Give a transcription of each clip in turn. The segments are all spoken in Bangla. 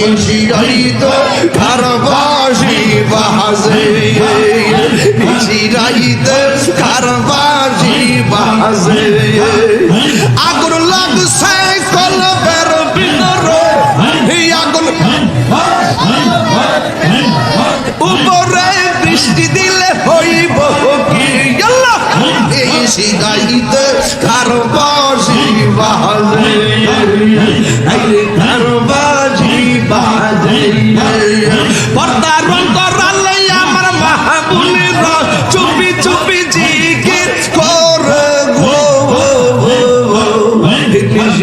নিশিরাইত কারবাসি বাজে। নিশিরাইত কারবাসি বাজে।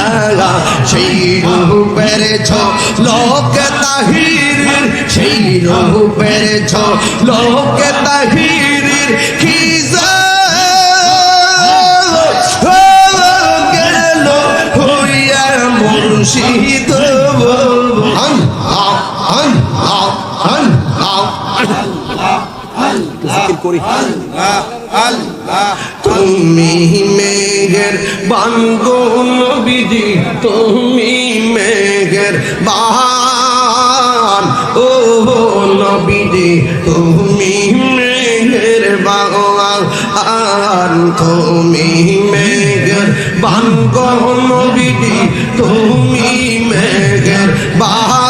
আগা সেই রূপের ছ লোকে তাহির সেই রূপের ছ লোকে তাহির। তুমি মেঘের বাঙ্গো নবীজি, তুমি মেঘের বাহান। ও নবীজি, তুমি মেঘের বাগান তুমি মেঘের বাঙ্গো নবীজি, তুমি মেঘের বাহান।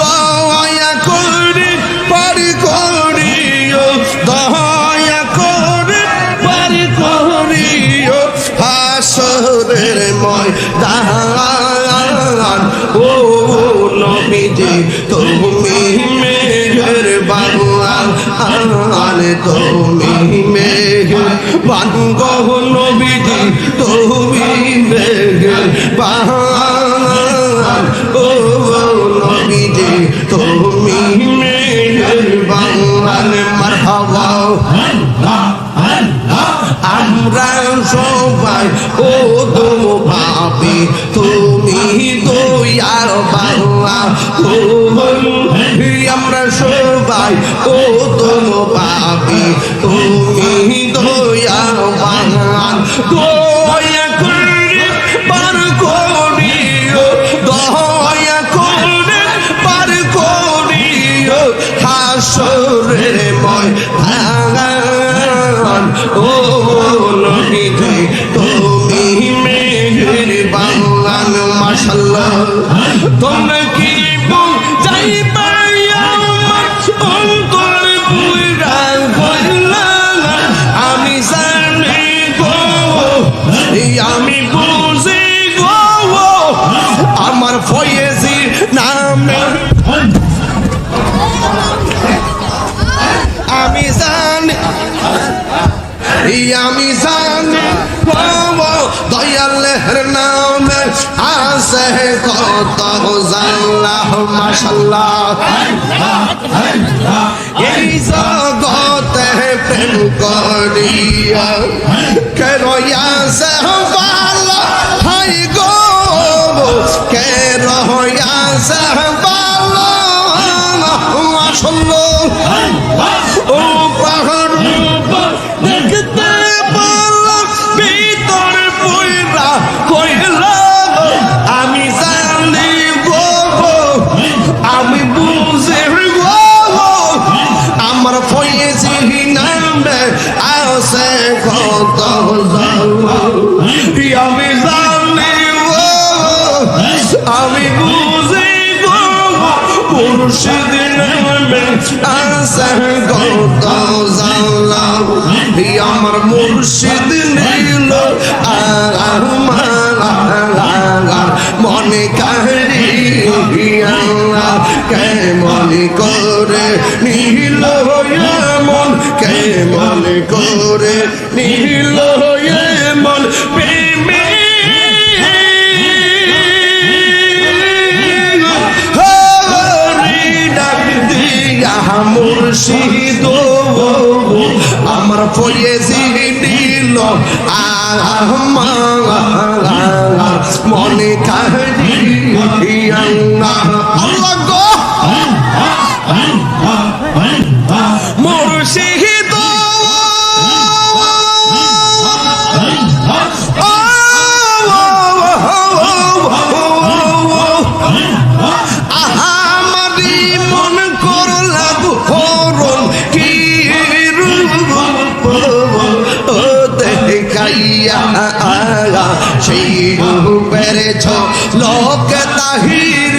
দয়া করে, পারি করিও, দয়া করে, পারি করিও তুমি মেঘের বাগান আন তুমি মেঘের বাঙ্গহ নবীজি, তুমি মেঘের বাগান আমরা সবাই, ও তো ভাবি, তুমি দয়ার বাংলা। আমরা সবাই, ও তো ভাবি, তুমি দয়ার বাংলা। তোমরা কি বল যাই অন্তর পুরা গল্লা আমি জানি গো আমি বুঝি গো আমার ফয়েজি নামে। আমি জানি দয়ালের নামে কত জাল্লাহ মাশাল্লাহ এই জগতে প্রেম করিয়া আসে ভালো হাই গো কেন আসে ফয়েছি নামে আসে কত আমি জানি আমি বুঝি নামে আসে কত আমার মুর্শিদ নীল মনে কাহিয়া কেমন নীল মন প্রেমে ডাক দিয়া মুর্শিদ আমার ফয়েজি দিল মনে কাহিয়া আহামারি মন করলা হরণ কি রূপ দেখাইয়া সেই রূপের ছ লোক তাহির,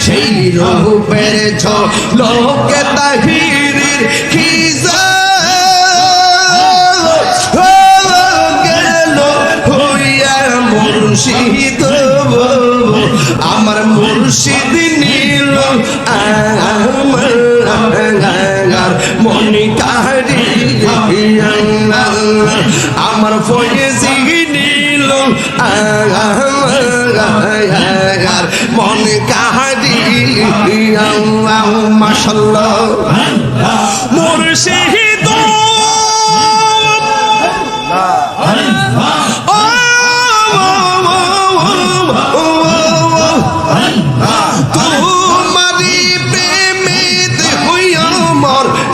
সেই রূপের ছ লোক তাহির, কি গেল হইয়া মুর্শিদ নীল আমার মনি কারি আমার ফয়েজি নীল আমার মন কারি মাসাল্লাহ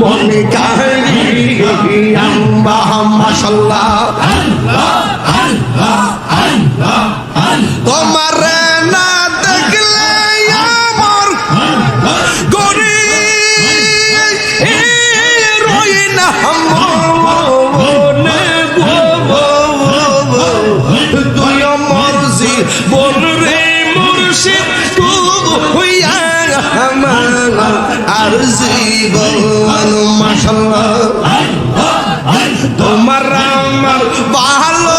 মনে কাহি আম্বা মাশাল্লাহ তোমার না দেখলে আমার গরি রই না মনে। তুই বল রে মুর্শিদ আমার আর জীবন মাশাল্লাহ। তোমার আমার ভালো